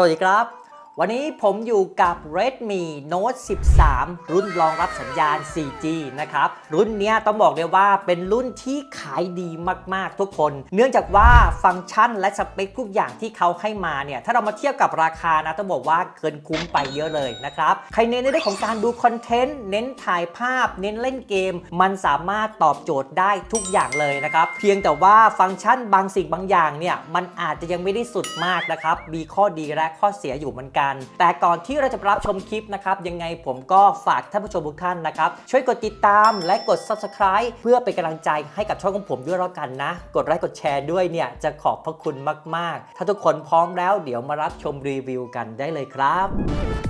สวัสดีครับ วันนี้ผมอยู่กับ Redmi Note 13 รุ่นรองรับสัญญาณ 4G นะครับ รุ่นนี้ต้องบอกเลยว่าเป็นรุ่นที่ขายดีมากๆทุกคน เนื่องจากว่าฟังก์ชันและสเปคทุกอย่างที่เขาให้มาเนี่ย ถ้าเรามาเทียบกับราคานะ ต้องบอกว่าเกินคุ้มไปเยอะเลยนะครับ ใครเน้นในเรื่องของการดูคอนเทนต์ เน้นถ่ายภาพ เน้นเล่นเกม มันสามารถตอบโจทย์ได้ทุกอย่างเลยนะครับ เพียงแต่ว่าฟังก์ชันบางสิ่งบางอย่างเนี่ย มันอาจจะยังไม่ได้สุดมากนะครับ มีข้อดีและข้อเสียอยู่เหมือนกันแต่ก่อนที่เราจะรับชมคลิปนะครับ ยังไงผมก็ฝากท่านผู้ชมทุกท่านนะครับ ช่วยกดติดตามและกด subscribe เพื่อเป็นกำลังใจให้กับช่องของผมด้วยแล้วกันนะ กดไลค์กดแชร์ด้วยเนี่ยจะขอบพระคุณมาก ๆ ถ้าทุกคนพร้อมแล้วเดี๋ยวมารับชมรีวิวกันได้เลยครับ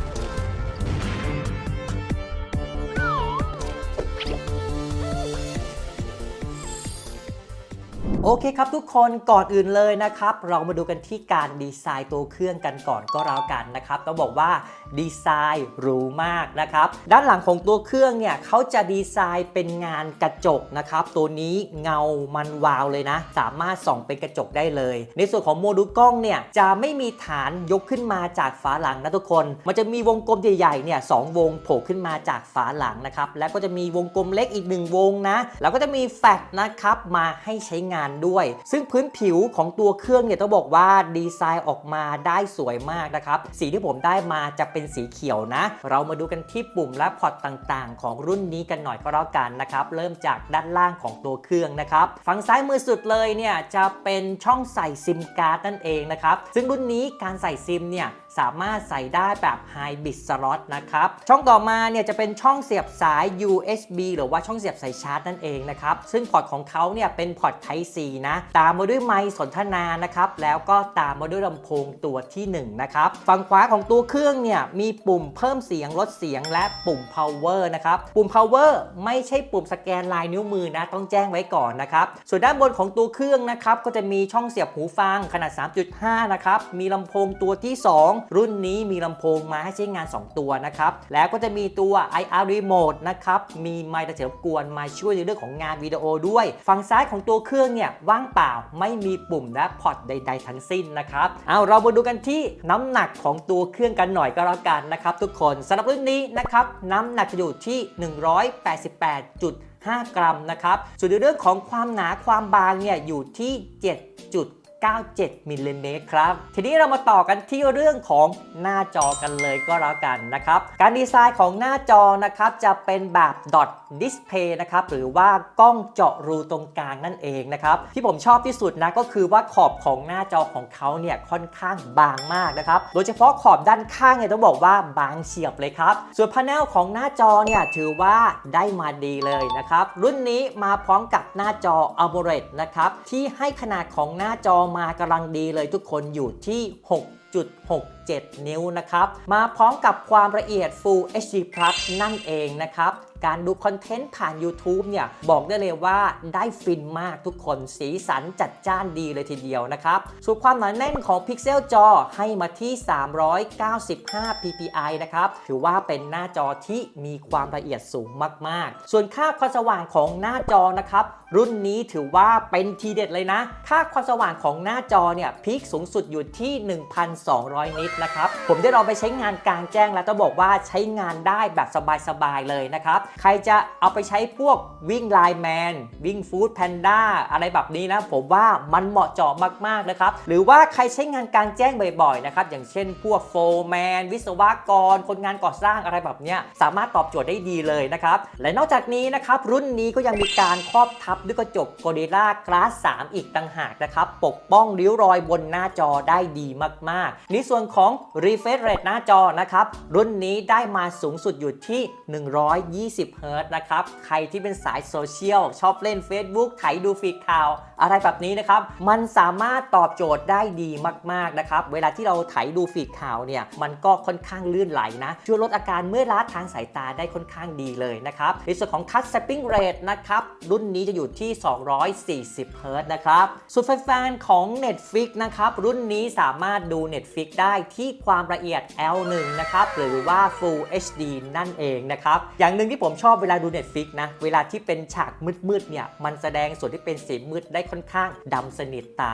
โอเคครับทุกคนก่อนอื่นเลยนะครับ เรามาดูกันที่การดีไซน์ตัวเครื่องกันก่อนก็แล้วกันนะครับต้องบอกว่าดีไซน์หรูมากนะครับด้านหลังของตัวเครื่องเนี่ยเขาจะดีไซน์เป็นงานกระจกนะครับตัวนี้เงามันวาวเลยนะ สามารถส่องเป็นกระจกได้เลย ในส่วนของโมดูลกล้องเนี่ยจะไม่มีฐานยกขึ้นมาจากฝาหลังนะทุกคน มันจะมีวงกลมใหญ่ๆเนี่ยสองวงโผล่ขึ้นมาจากฝาหลังนะครับแล้วก็จะมีวงกลมเล็กอีกหนึ่งวงนะแล้วก็จะมีแฟลชนะครับมาให้ใช้งานด้วย ซึ่งพื้นผิวของตัวเครื่องเนี่ยต้องบอกว่าดีไซน์ออกมาได้สวยมากนะครับ สีที่ผมได้มาจะเป็นสีเขียวนะ เรามาดูกันที่ปุ่มและพอร์ตต่างๆ ของรุ่นนี้กันหน่อยก็แล้วกันนะครับ เริ่มจากด้านล่างของตัวเครื่องนะครับ ฝั่งซ้ายมือสุดเลยเนี่ยจะเป็นช่องใส่ซิมการ์ดนั่นเองนะครับ ซึ่งรุ่นนี้การใส่ซิมเนี่ยสามารถใส่ได้แบบ Hybrid Slot นะครับ ช่องต่อมาเนี่ยจะเป็นช่องเสียบสาย USB หรือว่าช่องเสียบสายชาร์จนั่นเองนะครับ ซึ่งพอร์ตของเขาเนี่ยเป็นพอร์ต Type C นะ ตามมาด้วยไมค์สนทนานะครับ แล้วก็ตามมาด้วยลำโพงตัวที่ 1 นะครับ ฝั่งขวาของตัวเครื่องเนี่ยมีปุ่มเพิ่มเสียงลดเสียงและปุ่ม power นะครับ ปุ่ม power ไม่ใช่ปุ่มสแกนลายนิ้วมือนะ ต้องแจ้งไว้ก่อนนะครับ ส่วนด้านบนของตัวเครื่องนะครับ ก็จะมีช่องเสียบหูฟังขนาด 3.5 นะครับ มีลำโพงตัวที่ 2รุ่นนี้มีลำโพงมาให้ใช้งาน 2 ตัวนะครับ แล้วก็จะมีตัว IR Remote นะครับ มีไมค์ตะเฉบกวนมาช่วยในเรื่องของงานวิดีโอด้วย ฝั่งซ้ายของตัวเครื่องเนี่ยว่างเปล่าไม่มีปุ่มและพอร์ตใด ๆ ทั้งสิ้นนะครับเอาเรามาดูกันที่น้ำหนักของตัวเครื่องกันหน่อยก็แล้วกันนะครับทุกคนสำหรับรุ่นนี้นะครับน้ำหนักจะอยู่ที่ 188.5 กรัมนะครับส่วนในเรื่องของความหนาความบางเนี่ยอยู่ที่ 7. 97มิลลิเมตรครับ ทีนี้เรามาต่อกันที่เรื่องของหน้าจอกันเลยก็แล้วกันนะครับ การดีไซน์ของหน้าจอนะครับจะเป็นแบบ dot display นะครับหรือว่ากล้องเจาะรูตรงกลางนั่นเองนะครับที่ผมชอบที่สุดนะก็คือว่าขอบของหน้าจอของเขาเนี่ยค่อนข้างบางมากนะครับโดยเฉพาะขอบด้านข้างเนี่ยต้องบอกว่าบางเฉียบเลยครับ ส่วนพาเนลของหน้าจอเนี่ยถือว่าได้มาดีเลยนะครับรุ่นนี้มาพร้อมกับหน้าจอ AMOLED นะครับที่ให้ขนาดของหน้าจอมากำลังดีเลยทุกคนอยู่ที่ 6.67 นิ้วนะครับ มาพร้อมกับความละเอียด Full HD Plus นั่นเองนะครับ การดูคอนเทนต์ผ่าน YouTube เนี่ยบอกได้เลยว่าได้ฟินมากทุกคนสีสันจัดจ้านดีเลยทีเดียวนะครับส่วนความหนาแน่นของพิกเซลจอให้มาที่ 395 ppi นะครับถือว่าเป็นหน้าจอที่มีความละเอียดสูงมาก ๆ ส่วนค่าความสว่างของหน้าจอนะครับรุ่นนี้ถือว่าเป็นทีเด็ดเลยนะ ค่าความสว่างของหน้าจอเนี่ยพีคสูงสุดอยู่ที่ 1,200 นิตนะครับ ผมได้ลองไปใช้งานกลางแจ้งแล้วต้องบอกว่าใช้งานได้แบบสบายๆเลยนะครับใครจะเอาไปใช้พวกวิ่งไลน์แมนวิ่งฟู้ดแพนด้าอะไรแบบนี้นะผมว่ามันเหมาะเจาะมากๆนะครับ หรือว่าใครใช้งานกางแจ้งบ่อยๆนะครับอย่างเช่นพวกโฟร์แมนวิศวกร คนงานก่อสร้างอะไรแบบเนี้ยสามารถตอบโจทย์ได้ดีเลยนะครับและนอกจากนี้นะครับรุ่นนี้ก็ยังมีการครอบทับด้วยกระจก Gorilla Glass 3อีกต่างหากนะครับปกป้องริ้วรอยบนหน้าจอได้ดีมากๆ ในส่วนของ refresh rate หน้าจอนะครับรุ่นนี้ได้มาสูงสุดอยู่ที่ 120เฮิร์ตซ์นะครับ ใครที่เป็นสายโซเชียล ชอบเล่น Facebook ไถดูฟีดข่าว อะไรแบบนี้นะครับ มันสามารถตอบโจทย์ได้ดีมาก ๆ นะครับ เวลาที่เราไถดูฟีดข่าวเนี่ย มันก็ค่อนข้างลื่นไหลนะ ช่วยลดอาการเมื่อยล้าทางสายตาได้ค่อนข้างดีเลยนะครับ ในส่วนของ Touch Stepping Rate นะครับ รุ่นนี้จะอยู่ที่ 240เฮิร์ตซ์นะครับส่วนแฟนๆของ Netflix นะครับ รุ่นนี้สามารถดู Netflix ได้ที่ความละเอียด L1 นะครับ หรือว่า Full HD นั่นเองนะครับ อย่างหนึ่งที่ผมผมชอบเวลาดู Netflix นะ เวลาที่เป็นฉากมืดๆเนี่ย มันแสดงส่วนที่เป็นสีมืดได้ค่อนข้างดำสนิทตา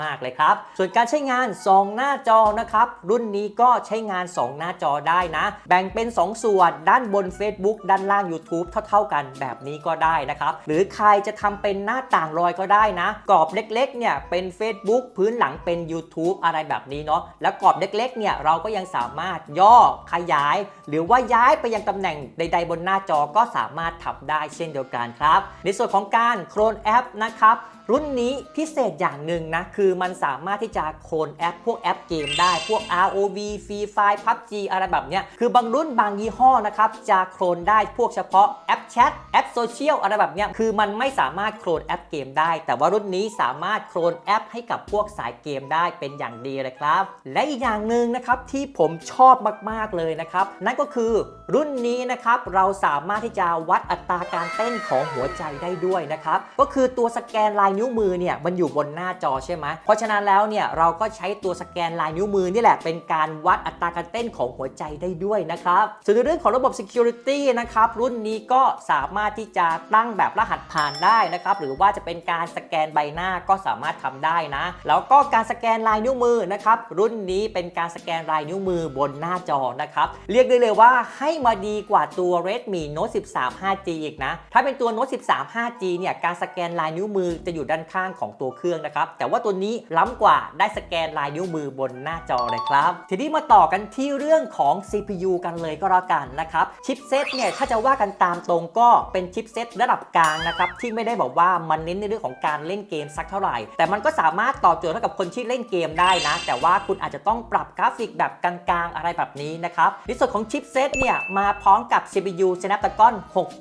มากๆเลยครับ ส่วนการใช้งาน 2 หน้าจอนะครับ รุ่นนี้ก็ใช้งาน 2 หน้าจอได้นะ แบ่งเป็น 2 ส่วนด้านบน Facebook ด้านล่าง YouTube เท่า ๆกันแบบนี้ก็ได้นะครับ หรือใครจะทำเป็นหน้าต่างลอยก็ได้นะ กรอบเล็กๆเนี่ยเป็น Facebook พื้นหลังเป็น YouTube อะไรแบบนี้เนาะแล้วกรอบเล็กๆเนี่ยเราก็ยังสามารถย่อขยาย หรือว่าย้ายไปยังตำแหน่งใด ๆ บนหน้าจอก็สามารถทำได้เช่นเดียวกันครับ ในส่วนของการโคลนแอปนะครับ รุ่นนี้พิเศษอย่างหนึ่งนะ คือมันสามารถที่จะโคลนแอป พวกแอปเกมได้พวก ROV Free Fire PUBG อะไรแบบเนี้ยคือบางรุ่นบางยี่ห้อนะครับจะโคลนได้พวกเฉพาะแอปแชทแอปโซเชียลอะไรแบบเนี้ยคือมันไม่สามารถโคลนแอปเกมได้ แต่ว่ารุ่นนี้สามารถโคลนแอปให้กับพวกสายเกมได้เป็นอย่างดีเลยครับ และอีกอย่างหนึ่งนะครับที่ผมชอบมากๆเลยนะครับ นั่นก็คือรุ่นนี้นะครับเราสามารถที่จะวัดอัตราการเต้นของหัวใจได้ด้วยนะครับก็คือตัวสแกนลายนิ้วมือเนี่ยมันอยู่บนหน้าจอใช่ไหมเพราะฉะนั้นแล้วเนี่ยเราก็ใช้ตัวสแกนลายนิ้วมือนี่แหละเป็นการวัดอัตราการเต้นของหัวใจได้ด้วยนะครับส่วนในเรื่องของระบบ security นะครับรุ่นนี้ก็สามารถที่จะตั้งแบบรหัสผ่านได้นะครับหรือว่าจะเป็นการสแกนใบหน้าก็สามารถทำได้นะ แล้วก็การสแกนลายนิ้วมือนะครับรุ่นนี้เป็นการสแกนลายนิ้วมือบนหน้าจอนะครับเรียกได้เลยว่าให้มาดีกว่าตัว Redmi Note 13 5G อีกนะถ้าเป็นตัว Note 13 5G เนี่ยการสแกนลายนิ้วมือจะอยู่ด้านข้างของตัวเครื่องนะครับ แต่ว่าตัวนี้ล้ำกว่าได้สแกนลายนิ้วมือบนหน้าจอเลยครับ ทีนี้มาต่อกันที่เรื่องของ CPU กันเลยก็แล้วกันนะครับ ชิปเซตเนี่ยถ้าจะว่ากันตามตรงก็เป็นชิปเซตระดับกลางนะครับที่ไม่ได้บอกว่ามันเน้นในเรื่องของการเล่นเกมสักเท่าไหร่ แต่มันก็สามารถตอบโจทย์ให้กับคนที่เล่นเกมได้นะ แต่ว่าคุณอาจจะต้องปรับกราฟิกแบบกลางๆ อะไรแบบนี้นะครับในส่วนของชิปเซตเนี่ยมาพร้อมกับ CPU Snapdragon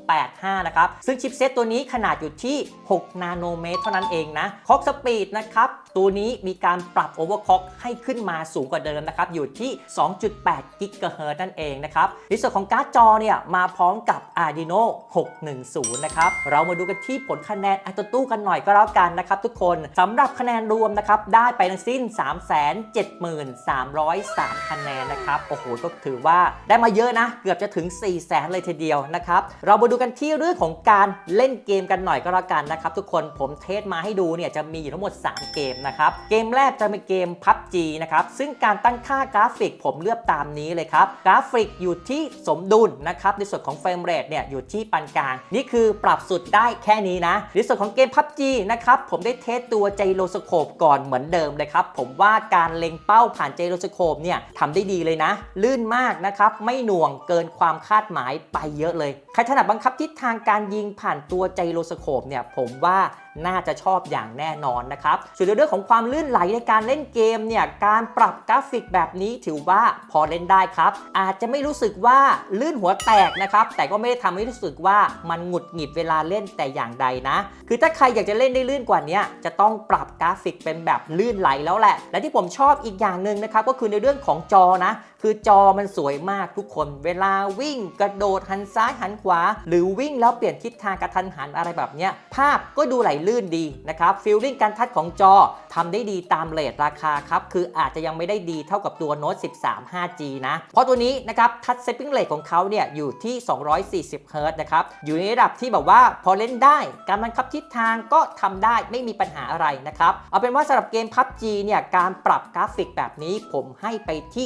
685 นะครับซึ่งชิปเซตตัวนี้ขนาดอยู่ที่ 6 นาโนเมตรเท่านั้นเองนะคล็อกสปีดนะครับตัวนี้มีการปรับโอเวอร์คล็อกให้ขึ้นมาสูงกว่าเดิมนะครับอยู่ที่ 2.8 กิกะเฮิรตซ์นั่นเองนะครับในส่วนของการ์ดจอเนี่ยมาพร้อมกับ Arduino 610 นะครับ เรามาดูกันที่ผลคะแนนอัตตู้กันหน่อยก็แล้วกันนะครับทุกคนสำหรับคะแนนรวมนะครับได้ไปทั้งสิ้น 373,303 คะแนนนะครับโอ้โหก็ถือว่าได้มาเยอะนะ เกือบจะถึง 4 0 0แสนเลยทีเดียวนะครับเรามาดูกันที่เรื่องของการเล่นเกมกันหน่อยก็แล้วกันนะครับทุกคนผมเทสมาให้ดูเนี่ยจะมีอยู่ทั้งหมด 3 เกมนะครับ เกมแรกจะเป็นเกม PUBG นะครับ ซึ่งการตั้งค่ากราฟิกผมเลือกตามนี้เลยครับ กราฟิกอยู่ที่สมดุลนะครับ ในส่วนของเฟรมเรทเนี่ยอยู่ที่ปานกลาง นี่คือปรับสุดได้แค่นี้นะ ในส่วนของเกม PUBG นะครับ ผมได้เทสตัวไจโรสโคปก่อนเหมือนเดิมเลยครับ ผมว่าการเล็งเป้าผ่านไจโรสโคปเนี่ยทำได้ดีเลยนะ ลื่นมากนะครับ ไม่หน่วงเกินความคาดหมายไปเยอะเลย ใครถนัดบังคับทิศทางการยิงผ่านตัวไจโรสโคปเนี่ยผมว่า น่าจะชอบอย่างแน่นอนนะครับส่วนในเรื่องของความลื่นไหลในการเล่นเกมเนี่ยการปรับกราฟิกแบบนี้ถือว่าพอเล่นได้ครับ อาจจะไม่รู้สึกว่าลื่นหัวแตกนะครับแต่ก็ไม่ได้ทำให้รู้สึกว่ามันหงุดหงิดเวลาเล่นแต่อย่างใดนะ คือถ้าใครอยากจะเล่นได้ลื่นกว่านี้จะต้องปรับกราฟิกเป็นแบบลื่นไหลแล้วแหละ และที่ผมชอบอีกอย่างหนึ่งนะครับก็คือในเรื่องของจอนะ คือจอมันสวยมากทุกคน เวลาวิ่งกระโดดหันซ้ายหันขวา หรือวิ่งแล้วเปลี่ยนทิศทางกระทันหันอะไรแบบเนี้ยภาพก็ดูไหลลื่นดีนะครับฟีลลิ่งการทัชของจอทำได้ดีตามเรทราคาครับ คืออาจจะยังไม่ได้ดีเท่ากับตัว Note 13 5G นะ เพราะตัวนี้นะครับทัชเซปปิ้งเรทของเขาเนี่ยอยู่ที่ 240 Hz นะครับ อยู่ในระดับที่แบบว่าพอเล่นได้ การบังคับทิศทางก็ทำได้ไม่มีปัญหาอะไรนะครับ เอาเป็นว่าสำหรับเกม PUBG เนี่ยการปรับกราฟิกแบบนี้ผมให้ไปที่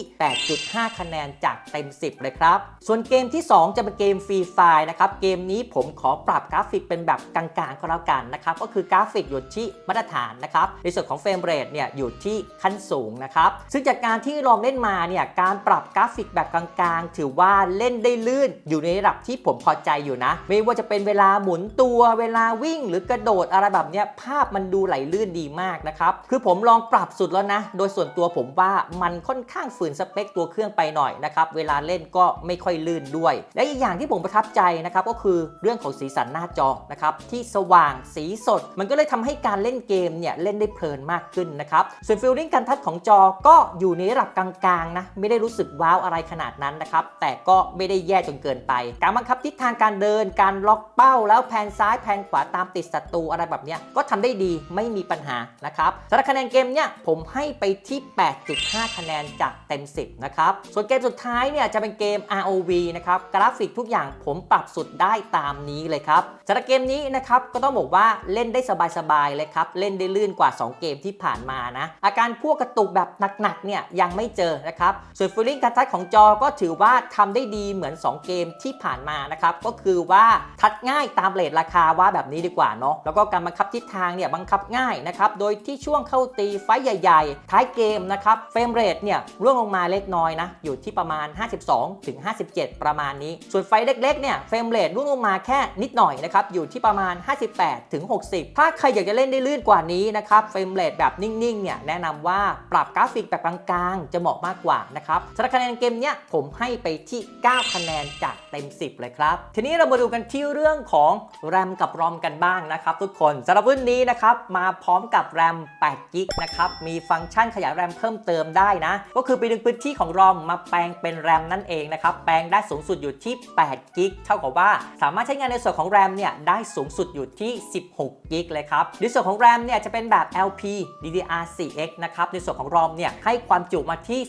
8.5 คะแนนจากเต็ม 10 เลยครับ ส่วนเกมที่ 2 จะเป็นเกมฟรีไฟนะครับ เกมนี้ผมขอปรับกราฟิกเป็นแบบกลางๆก็แล้วกันนะครับก็คือกราฟิกอยู่ที่มาตรฐานนะครับ ในส่วนของเฟรมเรทเนี่ยอยู่ที่ขั้นสูงนะครับ ซึ่งจากการที่ลองเล่นมาเนี่ยการปรับกราฟิกแบบกลางๆ ถือว่าเล่นได้ลื่นอยู่ในระดับที่ผมพอใจอยู่นะ ไม่ว่าจะเป็นเวลาหมุนตัวเวลาวิ่ง หรือกระโดดอะไรแบบเนี้ยภาพมันดูไหลลื่นดีมากนะครับคือผมลองปรับสุดแล้วนะ โดยส่วนตัวผมว่ามันค่อนข้างฝืนสเปคตัวเครื่องไปหน่อยนะครับเวลาเล่นก็ไม่ค่อยลื่นด้วย และอีกอย่างที่ผมประทับใจนะครับก็คือเรื่องของสีสันหน้าจอนะครับที่สว่างสีสด มันก็เลยทำให้การเล่นเกมเนี่ยเล่นได้เพลินมากขึ้นนะครับ ส่วนฟิลลิ่งการทัชของจอก็อยู่ในระดับกลางๆนะ ไม่ได้รู้สึกว้าวอะไรขนาดนั้นนะครับ แต่ก็ไม่ได้แย่จนเกินไป การบังคับทิศทางการเดิน การล็อกเป้าแล้วแผนซ้ายแผนขวาตามติดศัตรูอะไรแบบเนี้ยก็ทำได้ดีไม่มีปัญหานะครับสำหรับคะแนนเกมเนี่ยผมให้ไปที่ 8.5 คะแนนจากเต็ม 10 นะครับ ส่วนเกมสุดท้ายเนี่ยจะเป็นเกม ROV นะครับ กราฟิกทุกอย่างผมปรับสุดได้ตามนี้เลยครับสำหรับเกมนี้นะครับก็ต้องบอกว่าเล่นล่นได้สบายๆเลยครับ เล่นได้ลื่นกว่า 2 เกมที่ผ่านมานะ อาการพวกกระตุกแบบหนักๆเนี่ยยังไม่เจอนะครับ ส่วนฟีลลิ่งการทัชของจอก็ถือว่าทำได้ดีเหมือน 2 เกมที่ผ่านมานะครับ ก็คือว่าทัดง่ายตามเลทราคาว่าแบบนี้ดีกว่าเนาะ แล้วก็การบังคับทิศทางเนี่ยบังคับง่ายนะครับ โดยที่ช่วงเข้าตีไฟใหญ่ ๆ ท้ายเกมนะครับ เฟรมเรทเนี่ยร่วงลงมาเล็กน้อยนะ อยู่ที่ประมาณ 52ถึง57 ประมาณนี้ ส่วนไฟเล็กๆเนี่ยเฟรมเรทร่วงลงมาแค่นิดหน่อยนะครับ อยู่ที่ประมาณ 58ถึง60ถ้าใครอยากจะเล่นได้ลื่นกว่านี้นะครับเฟรมเรทแบบนิ่งๆเนี่ยแนะนำว่าปรับกราฟิกแบบกลางๆ จะเหมาะมากกว่านะครับสำหรับคะแนนเกมเนี้ยผมให้ไปที่ 9 คะแนนจากเต็ม 10 เลยครับ ทีนี้เรามาดูกันที่เรื่องของแรมกับรอมกันบ้างนะครับทุกคนสำหรับรุ่นนี้นะครับมาพร้อมกับแรม8กิกนะครับมีฟังก์ชันขยายแรมเพิ่มเติมได้นะ ก็คือไปดึงพื้นที่ของรอมมาแปลงเป็นแรมนั่นเองนะครับแปลงได้สูงสุดอยู่ที่8กิกเท่ากับว่า สามารถใช้งานในส่วนของแรมเนี่ยได้สูงสุดอยู่ที่ 16กิกเลยครับ ในส่วนของแรมเนี่ยจะเป็นแบบ LP DDR4X นะครับ ในส่วนของรอมเนี่ยให้ความจุมาที่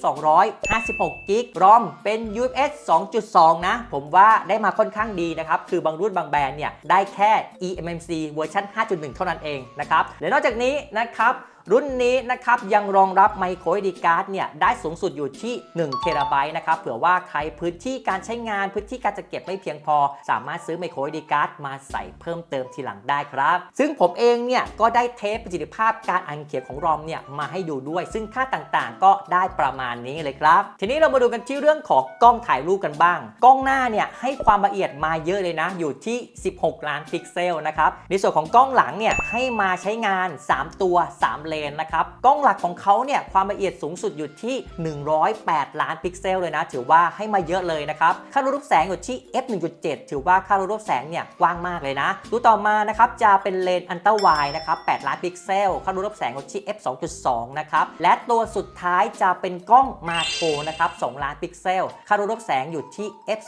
256กิกรอมเป็น UFS 2.2 นะ ผมว่าได้มาค่อนข้างดีนะครับ คือบางรุ่นบางแบรนด์เนี่ยได้แค่ eMMC เวอร์ชัน5.1 เท่านั้นเองนะครับ และนอกจากนี้นะครับ รุ่นนี้นะครับยังรองรับไมโคร SD card เนี่ยได้สูงสุดอยู่ที่1เทราไบต์นะครับเผื่อว่าใครพื้นที่การใช้งานพื้นที่การจะเก็บไม่เพียงพอ สามารถซื้อไมโคร SD card มาใส่เพิ่มเติมทีหลังได้ครับ ซึ่งผมเองเนี่ยก็ได้เทสประสิทธิภาพการอ่านเขียนของรอมเนี่ยมาให้ดูด้วย ซึ่งค่าต่างๆ ก็ได้ประมาณนี้เลยครับ ทีนี้เรามาดูกันที่เรื่องของกล้องถ่ายรูปกันบ้าง กล้องหน้าเนี่ยให้ความละเอียดมาเยอะเลยนะ อยู่ที่ 16 ล้านพิกเซลนะครับในส่วนของกล้องหลังเนี่ยให้มาใช้งาน 3 ตัว3เลนนะครับ กล้องหลักของเขาเนี่ยความละเอียดสูงสุดอยู่ที่ 108 ล้านพิกเซลเลยนะ ถือว่าให้มาเยอะเลยนะครับค่ารูปแสงอยู่ที่ f 1.7ถือว่าค่ารูปแสงเนี่ยกว้างมากเลยนะตัวต่อมานะครับจะเป็นเลนส์อันเตอร์ไวนะครับ 8 ล้านพิกเซลค่ารูปแสงอยู่ที่ f 2.2นะครับและตัวสุดท้ายจะเป็นกล้องมาโครนะครับ 2 ล้านพิกเซลค่ารูปแสงอยู่ที่ f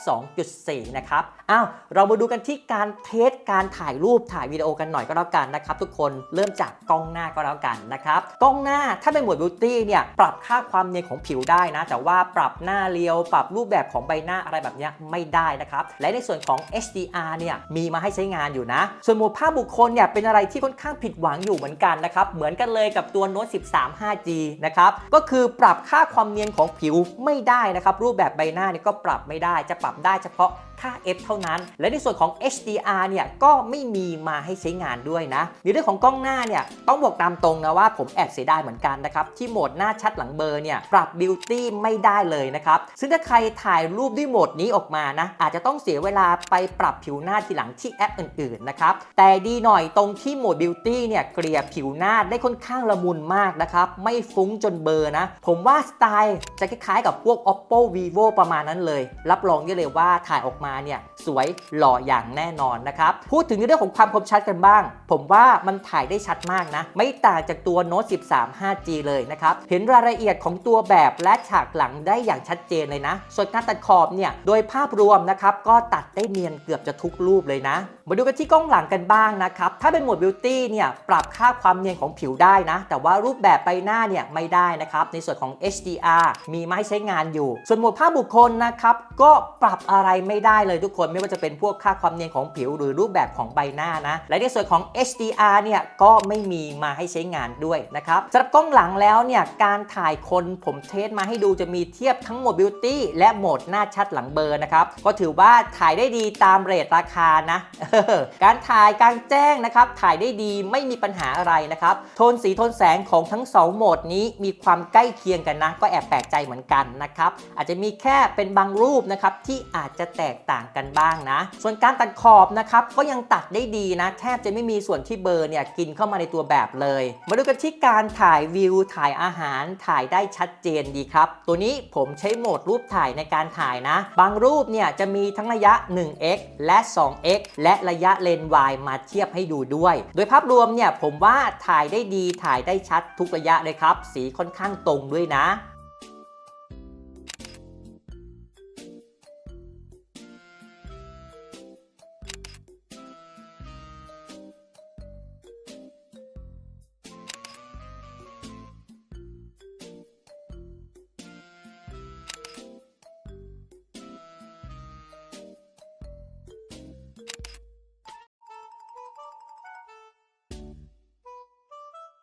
2.4นะครับอ้าวเรามาดูกันที่การเทสการถ่ายรูปถ่ายวิดีโอกันหน่อยก็แล้วกันนะครับทุกคนเริ่มจากกล้องหน้าก็แล้วกันนะครับกล้องหน้าถ้าเป็นหมวดบิวตี้เนี่ยปรับค่าความเนียนของผิวได้นะ แต่ว่าปรับหน้าเรียว ปรับรูปแบบของใบหน้าอะไรแบบนี้ไม่ได้นะครับ และในส่วนของ HDR เนี่ยมีมาให้ใช้งานอยู่นะ ส่วนหมวดภาพบุคคลเนี่ยเป็นอะไรที่ค่อนข้างผิดหวังอยู่เหมือนกันนะครับ เหมือนกันเลยกับตัว Note 13 5G นะครับ ก็คือปรับค่าความเนียนของผิวไม่ได้นะครับ รูปแบบใบหน้าเนี่ยก็ปรับไม่ได้ จะปรับได้เฉพาะค่า f เท่านั้น และในส่วนของ HDR เนี่ยก็ไม่มีมาให้ใช้งานด้วยนะในเรื่องของกล้องหน้าเนี่ยต้องบอกตามตรงนะว่าผมแอบเสียดายเหมือนกันนะครับที่โหมดหน้าชัดหลังเบอร์เนี่ยปรับบิวตี้ไม่ได้เลยนะครับซึ่งถ้าใครถ่ายรูปด้วยโหมดนี้ออกมานะอาจจะต้องเสียเวลาไปปรับผิวหน้าทีหลังที่แอปอื่นๆนะครับแต่ดีหน่อยตรงที่โหมดบิวตี้เนี่ยเกลี่ยผิวหน้าได้ค่อนข้างละมุนมากนะครับไม่ฟุ้งจนเบอร์นะผมว่าสไตล์จะคล้ายๆ กับพวก oppo vivo ประมาณนั้นเลย รับรองได้เลยว่าถ่ายออกมาเนี่ยสวยหล่ออย่างแน่นอนนะครับ พูดถึงเรื่องของความคมชัดกันบ้าง ผมว่ามันถ่ายได้ชัดมากนะ ไม่ต่างจากตัว Note 13 5G เลยนะครับ เห็นรายละเอียดของตัวแบบและฉากหลังได้อย่างชัดเจนเลยนะ ส่วนการตัดขอบเนี่ยโดยภาพรวมนะครับก็ตัดได้เนียนเกือบจะทุกรูปเลยนะ มาดูกันที่กล้องหลังกันบ้างนะครับ ถ้าเป็นโหมดบิวตี้เนี่ยปรับค่าความเนียนของผิวได้นะ แต่ว่ารูปแบบใบหน้าเนี่ยไม่ได้นะครับ ในส่วนของ HDR มีไมาให้ใช้งานอยู่ ส่วนโหมดภาพบุคคลนะครับก็ปรับอะไรไม่ได้ได้เลยทุกคนไม่ว่าจะเป็นพวกค่าความเนียนของผิวหรือรูปแบบของใบหน้านะ และในส่วนของ HDR เนี่ยก็ไม่มีมาให้ใช้งานด้วยนะครับสำหรับกล้องหลังแล้วเนี่ยการถ่ายคนผมเทสมาให้ดูจะมีเทียบทั้งโหมดบิวตี้และโหมดหน้าชัดหลังเบอร์นะครับก็ถือว่าถ่ายได้ดีตามเรทราคานะการถ่ายกลางแจ้งนะครับถ่ายได้ดีไม่มีปัญหาอะไรนะครับโทนสีโทนแสงของทั้ง 2 โหมดนี้มีความใกล้เคียงกันนะ ก็แอบแปลกใจเหมือนกันนะครับอาจจะมีแค่เป็นบางรูปนะครับที่อาจจะแตกต่างกันบ้างนะ ส่วนการตัดขอบนะครับก็ยังตัดได้ดีนะ แทบจะไม่มีส่วนที่เบอร์เนี่ยกินเข้ามาในตัวแบบเลย มาดูกันที่การถ่ายวิวถ่ายอาหารถ่ายได้ชัดเจนดีครับ ตัวนี้ผมใช้โหมดรูปถ่ายในการถ่ายนะ บางรูปเนี่ยจะมีทั้งระยะ 1x และ 2x และระยะเลนส์วายมาเทียบให้ดูด้วย โดยภาพรวมเนี่ยผมว่าถ่ายได้ดีถ่ายได้ชัดทุกระยะเลยครับ สีค่อนข้างตรงด้วยนะ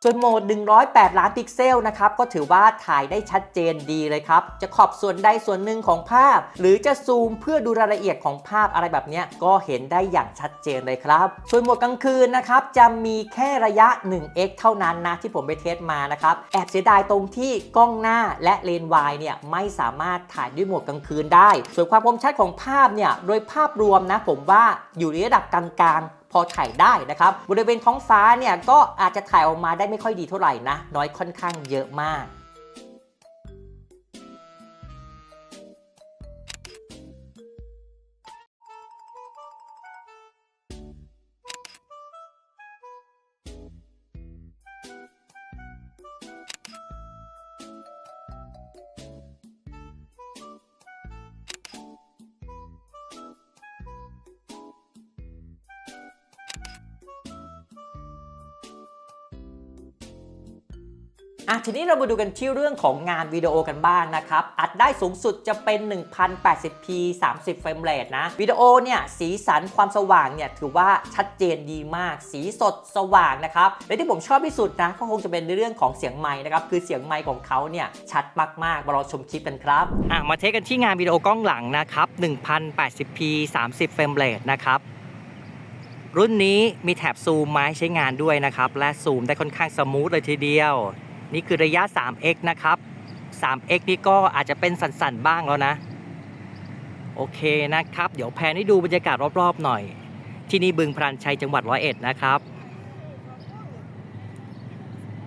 ส่วนโหมด 108 ล้านพิกเซลนะครับ ก็ถือว่าถ่ายได้ชัดเจนดีเลยครับ จะขอบส่วนใดส่วนหนึ่งของภาพ หรือจะซูมเพื่อดูรายละเอียดของภาพอะไรแบบนี้ก็เห็นได้อย่างชัดเจนเลยครับ ส่วนโหมดกลางคืนนะครับ จะมีแค่ระยะ 1x เท่านั้นนะที่ผมไปเทสมานะครับ แอบเสียดายตรงที่กล้องหน้าและเลนส์วายเนี่ยไม่สามารถถ่ายด้วยโหมดกลางคืนได้ ส่วนความคมชัดของภาพเนี่ยโดยภาพรวมนะผมว่าอยู่ในระดับกลางๆ พอถ่ายได้นะครับบริเวณท้องฟ้าเนี่ยก็อาจจะถ่ายออกมาได้ไม่ค่อยดีเท่าไหร่นะน้อยค่อนข้างเยอะมาก ทีนี้เรามาดูกันที่เรื่องของงานวิดีโอกันบ้างนะครับ อัดได้สูงสุดจะเป็น 1080p 30 เฟรมเรทนะ วิดีโอเนี่ยสีสันความสว่างเนี่ยถือว่าชัดเจนดีมาก สีสดสว่างนะครับ และที่ผมชอบที่สุดนะก็คงจะเป็นในเรื่องของเสียงไม้นะครับคือเสียงไมค์ของเขาเนี่ยชัดมากๆ มาเราชมคลิปกันครับอะมาเทสกันที่งานวิดีโอกล้องหลังนะครับ 1080p 30 เฟรมเรทนะครับรุ่นนี้มีแถบซูมไม้ใช้งานด้วยนะครับ และซูมได้ค่อนข้างสมูทเลยทีเดียว นี่คือระยะ 3x นะครับ 3x นี่ก็อาจจะเป็นสั่นๆบ้างแล้วนะ โอเคนะครับ เดี๋ยวแพนให้ดูบรรยากาศรอบๆหน่อย ที่นี่บึงพรานชัยจังหวัดร้อยเอ็ดนะครับ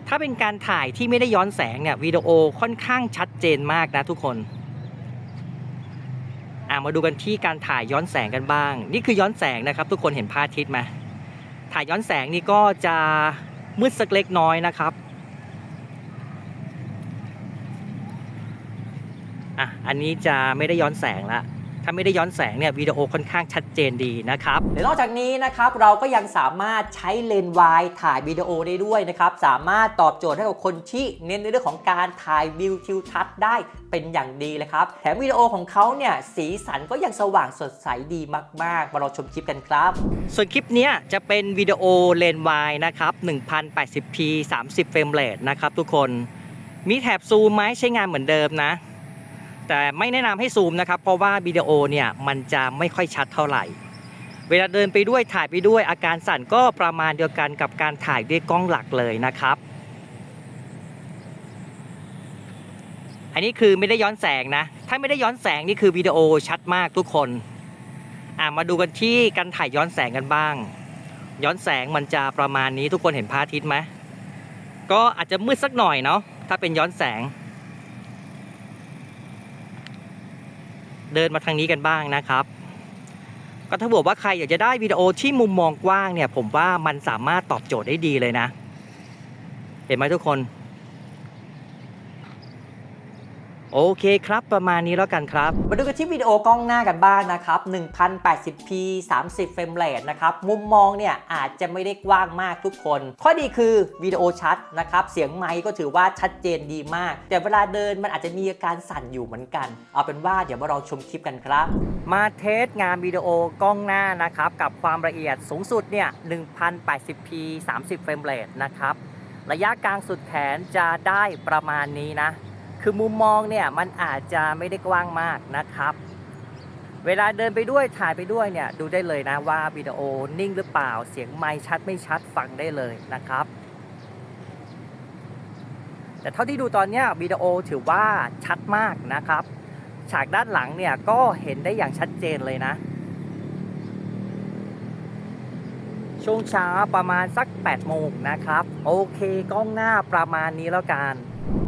ถ้าเป็นการถ่ายที่ไม่ได้ย้อนแสงเนี่ยวิดีโอค่อนข้างชัดเจนมากนะทุกคนอะมาดูกันที่การถ่ายย้อนแสงกันบ้าง นี่คือย้อนแสงนะครับ ทุกคนเห็นพระอาทิตย์ไหมถ่ายย้อนแสงนี่ก็จะมืดสักเล็กน้อยนะครับ อะอันนี้จะไม่ได้ย้อนแสงละถ้าไม่ได้ย้อนแสงเนี่ยวิดีโอค่อนข้างชัดเจนดีนะครับและนอกจากนี้นะครับเราก็ยังสามารถใช้เลนส์วายถ่ายวิดีโอได้ด้วยนะครับสามารถตอบโจทย์ให้กับคนที่เน้นในเรื่องของการถ่ายวิวทิวทัศน์ได้เป็นอย่างดีเลยครับแถมวิดีโอของเขาเนี่ยสีสันก็ยังสว่างสดใสดีมากๆมาเราชมคลิปกันครับ ส่วนคลิปเนี้ยจะเป็นวิดีโอเลนส์วายนะครับ 1080p 30เฟรมเรทนะครับทุกคนมีแถบซูมไหมใช้งานเหมือนเดิมนะ แต่ไม่แนะนำให้ซูมนะครับ เพราะว่าวิดีโอเนี่ยมันจะไม่ค่อยชัดเท่าไหร่ เวลาเดินไปด้วยถ่ายไปด้วยอาการสั่นก็ประมาณเดียวกันกับการถ่ายด้วยกล้องหลักเลยนะครับ อันนี้คือไม่ได้ย้อนแสงนะ ถ้าไม่ได้ย้อนแสงนี่คือวิดีโอชัดมากทุกคนอะมาดูกันที่การถ่ายย้อนแสงกันบ้าง ย้อนแสงมันจะประมาณนี้ทุกคนเห็นพระอาทิตย์ไหมก็อาจจะมืดสักหน่อยเนาะถ้าเป็นย้อนแสง เดินมาทางนี้กันบ้างนะครับ ก็ถ้าบอกว่าใครอยากจะได้วิดีโอที่มุมมองกว้างเนี่ย ผมว่ามันสามารถตอบโจทย์ได้ดีเลยนะ เห็นไหมทุกคน โอเคครับ ประมาณนี้แล้วกันครับ มาดูกันที่วิดีโอกล้องหน้ากันบ้างนะครับ 1080p 30เฟรมเรทนะครับ มุมมองเนี่ยอาจจะไม่ได้กว้างมากทุกคน ข้อดีคือวิดีโอชัดนะครับ เสียงไมค์ก็ถือว่าชัดเจนดีมาก แต่เวลาเดินมันอาจจะมีอาการสั่นอยู่เหมือนกัน เอาเป็นว่าเดี๋ยวมาลองชมคลิปกันครับ มาเทสงานวิดีโอกล้องหน้านะครับกับความละเอียดสูงสุดเนี่ย 1080p 30เฟรมเรทนะครับ ระยะกลางสุดแขนจะได้ประมาณนี้นะ คือมุมมองเนี่ยมันอาจจะไม่ได้กว้างมากนะครับ เวลาเดินไปด้วยถ่ายไปด้วยเนี่ยดูได้เลยนะว่าวิดีโอนิ่งหรือเปล่าเสียงไมค์ชัดไม่ชัดฟังได้เลยนะครับ แต่เท่าที่ดูตอนนี้วิดีโอถือว่าชัดมากนะครับ ฉากด้านหลังเนี่ยก็เห็นได้อย่างชัดเจนเลยนะ ช่วงเช้าประมาณสัก8โมงนะครับ โอเคกล้องหน้าประมาณนี้แล้วกัน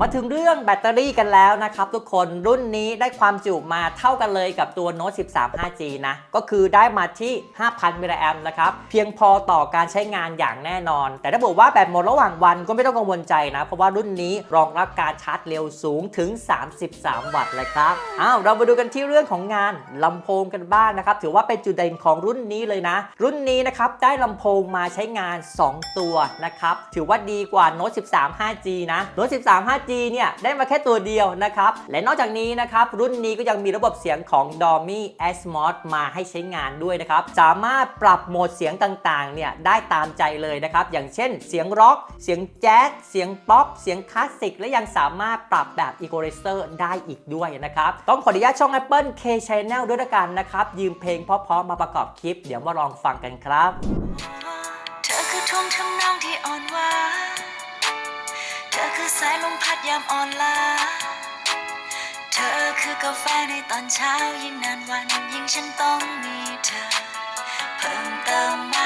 มาถึงเรื่องแบตเตอรี่กันแล้วนะครับทุกคนรุ่นนี้ได้ความจุมาเท่ากันเลยกับตัว Note 13 5G นะ ก็คือได้มาที่ 5,000 มิลลิแอมป์นะครับ เพียงพอต่อการใช้งานอย่างแน่นอน แต่ถ้าบอกว่าแบตหมดระหว่างวันก็ไม่ต้องกังวลใจนะ เพราะว่ารุ่นนี้รองรับการชาร์จเร็วสูงถึง 33 วัตต์เลยครับอ้าวเรามาดูกันที่เรื่องของงานลำโพงกันบ้างนะครับถือว่าเป็นจุดเด่นของรุ่นนี้เลยนะ รุ่นนี้นะครับได้ลำโพงมาใช้งาน 2 ตัวนะครับถือว่าดีกว่า Note 13 5G นะ Note 13 5G เนี่ยได้มาแค่ตัวเดียวนะครับ และนอกจากนี้นะครับ รุ่นนี้ก็ยังมีระบบเสียงของ Dormy Atmos มาให้ใช้งานด้วยนะครับ สามารถปรับโหมดเสียงต่างๆ เนี่ยได้ตามใจเลยนะครับ อย่างเช่น เสียงร็อก เสียงแจ๊สเสียงป๊อป เสียงคลาสสิก และยังสามารถปรับแบบ Equalizer ได้อีกด้วยนะครับ ต้องขออนุญาตช่อง Apple K Channel ด้วยละกันนะครับ ยืมเพลงเพราะๆมาประกอบคลิป เดี๋ยวมาลองฟังกันครับ เธอคือท่วงทำนองที่อ่อนหวาน ธอคือสายลมพัดยามอ่อนล้า เธอคือกาแฟในตอนเช้ายิ่งนานวันยิ่งฉันต้องมีเธอ เพิ่มเติมมา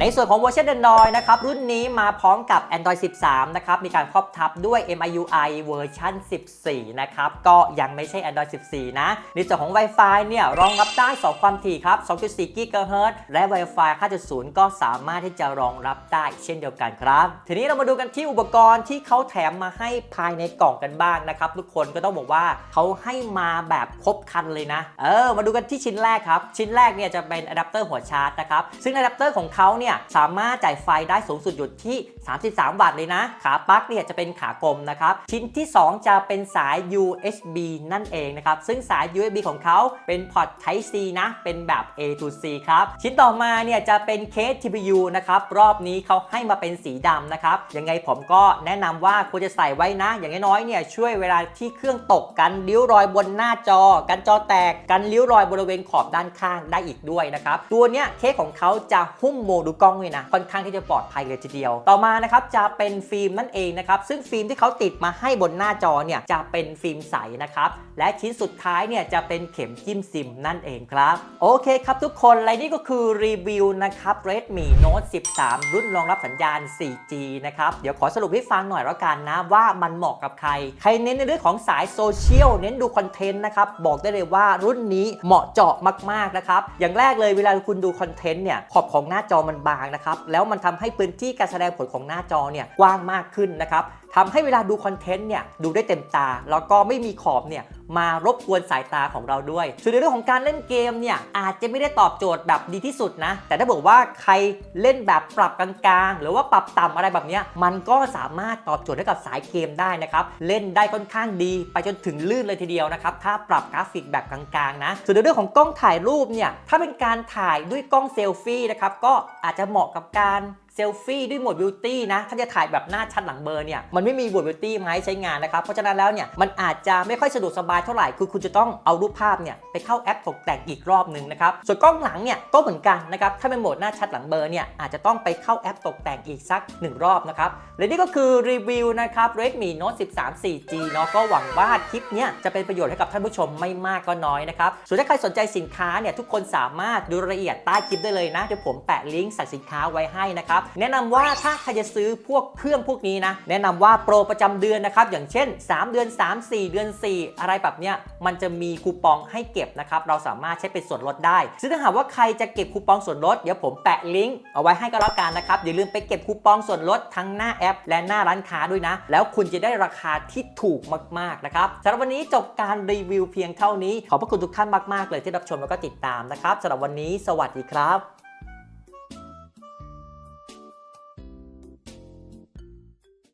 ในส่วนของเวอร์ชัน Android นะครับรุ่นนี้มาพร้อมกับ Android 13 นะครับ มีการครอบทับด้วย MIUI เวอร์ชัน14 นะครับ ก็ยังไม่ใช่ Android 14 นะ ในส่วนของ Wi-Fi เนี่ยรองรับได้ 2 ความถี่ครับ 2.4 GHz และ Wi-Fi 5.0 ก็สามารถที่จะรองรับได้เช่นเดียวกันครับ ทีนี้เรามาดูกันที่อุปกรณ์ที่เขาแถมมาให้ภายในกล่องกันบ้างนะครับ ทุกคนก็ต้องบอกว่าเขาให้มาแบบครบครันเลยนะ เออ มาดูกันที่ชิ้นแรกครับ ชิ้นแรกเนี่ยจะเป็นอะแดปเตอร์หัวชาร์จนะครับ ซึ่งอะแดปเตอร์ของเขาเนี่ยสามารถจ่ายไฟได้สูงสุดอยู่ที่ 33 วัตต์เลยนะ ขาปลั๊กเนี่ยจะเป็นขากลมนะครับ ชิ้นที่ 2 จะเป็นสาย USB นั่นเองนะครับ ซึ่งสาย USB ของเขาเป็นพอร์ต Type C นะ เป็นแบบ A to C ครับ ชิ้นต่อมาเนี่ยจะเป็นเคส TPU นะครับ รอบนี้เขาให้มาเป็นสีดำนะครับ ยังไงผมก็แนะนำว่าควรจะใส่ไว้นะ อย่างน้อยๆเนี่ยช่วยเวลาที่เครื่องตกกันริ้วรอยบนหน้าจอ กันจอแตกกันริ้วรอยบริเวณขอบด้านข้างได้อีกด้วยนะครับ ตัวเนี้ยเคสของเขาจะหุ้มโมดูกล้องเลยนะค่อนข้างที่จะปลอดภัยเลยทีเดียว ต่อมานะครับจะเป็นฟิล์มนั่นเองนะครับซึ่งฟิล์มที่เขาติดมาให้บนหน้าจอเนี่ยจะเป็นฟิล์มใสนะครับและชิ้นสุดท้ายเนี่ยจะเป็นเข็มจิ้มซิมนั่นเองครับโอเคครับทุกคนและนี่ก็คือรีวิวนะครับ Redmi Note 13 รุ่นรองรับสัญญาณ 4G นะครับเดี๋ยวขอสรุปให้ฟังหน่อยแล้วกันนะว่ามันเหมาะกับใคร ใครเน้นในเรื่องของสายโซเชียลเน้นดูคอนเทนต์นะครับบอกได้เลยว่ารุ่นนี้เหมาะเจาะมากๆนะครับอย่างแรกเลยเวลาคุณดูคอนเทนต์เนี่ยขอบของหน้าจอมันบางนะครับแล้วมันทำให้พื้นที่การแสดงผลของหน้าจอเนี่ยกว้างมากขึ้นนะครับ ทำให้เวลาดูคอนเทนต์เนี่ยดูได้เต็มตา แล้วก็ไม่มีขอบเนี่ยมารบกวนสายตาของเราด้วย ส่วนในเรื่องของการเล่นเกมเนี่ยอาจจะไม่ได้ตอบโจทย์แบบดีที่สุดนะ แต่ถ้าบอกว่าใครเล่นแบบปรับกลางๆ หรือว่าปรับต่ำอะไรแบบนี้มันก็สามารถตอบโจทย์ให้กับสายเกมได้นะครับ เล่นได้ค่อนข้างดี ไปจนถึงลื่นเลยทีเดียวนะครับ ถ้าปรับกราฟิกแบบกลางๆนะ ส่วนในเรื่องของกล้องถ่ายรูปเนี่ยถ้าเป็นการถ่ายด้วยกล้องเซลฟี่นะครับก็อาจจะเหมาะกับการ เซลฟี่ด้วยโหมดบิวตี้นะ ถ้าจะถ่ายแบบหน้าชัดหลังเบอร์เนี่ย มันไม่มีโหมดบิวตี้มาให้ใช้งานนะครับ เพราะฉะนั้นแล้วเนี่ย มันอาจจะไม่ค่อยสะดวกสบายเท่าไหร่ คือคุณจะต้องเอารูปภาพเนี่ยไปเข้าแอปตกแต่งอีกรอบหนึ่งนะครับ ส่วนกล้องหลังเนี่ยก็เหมือนกันนะครับ ถ้าเป็นโหมดหน้าชัดหลังเบอร์เนี่ย อาจจะต้องไปเข้าแอปตกแต่งอีกสักหนึ่งรอบนะครับ และนี่ก็คือรีวิวนะครับ Redmi Note 13 4G เนาะ ก็หวังว่าคลิปเนี้ยจะเป็นประโยชน์ให้กับท่านผู้ชมไม่มากก็น้อยนะครับ ส่วนถ้าใครสนใจสินค้าเนี่ยทุกคนสามารถดูรายละเอียดใต้คลิปได้เลยนะ เดี๋ยวผมแปะลิงก์สั่งสินค้าไว้ให้นะครับแนะนำว่าถ้าใครจะซื้อพวกเครื่องพวกนี้นะ แนะนำว่าโปรประจำเดือนนะครับ อย่างเช่น 3 เดือน 3 4 เดือน 4 อะไรแบบเนี้ยมันจะมีคูปองให้เก็บนะครับ เราสามารถใช้เป็นส่วนลดได้ ซึ่งถ้าหากว่าใครจะเก็บคูปองส่วนลด เดี๋ยวผมแปะลิงก์เอาไว้ให้ก็แล้วกันนะครับ อย่าลืมไปเก็บคูปองส่วนลดทั้งหน้าแอป และหน้าร้านค้าด้วยนะ แล้วคุณจะได้ราคาที่ถูกมากๆนะครับสำหรับวันนี้จบการรีวิวเพียงเท่านี้ ขอบพระคุณทุกท่านมากๆเลยที่รับชมแล้วก็ติดตามนะครับสำหรับวันนี้สวัสดีครับ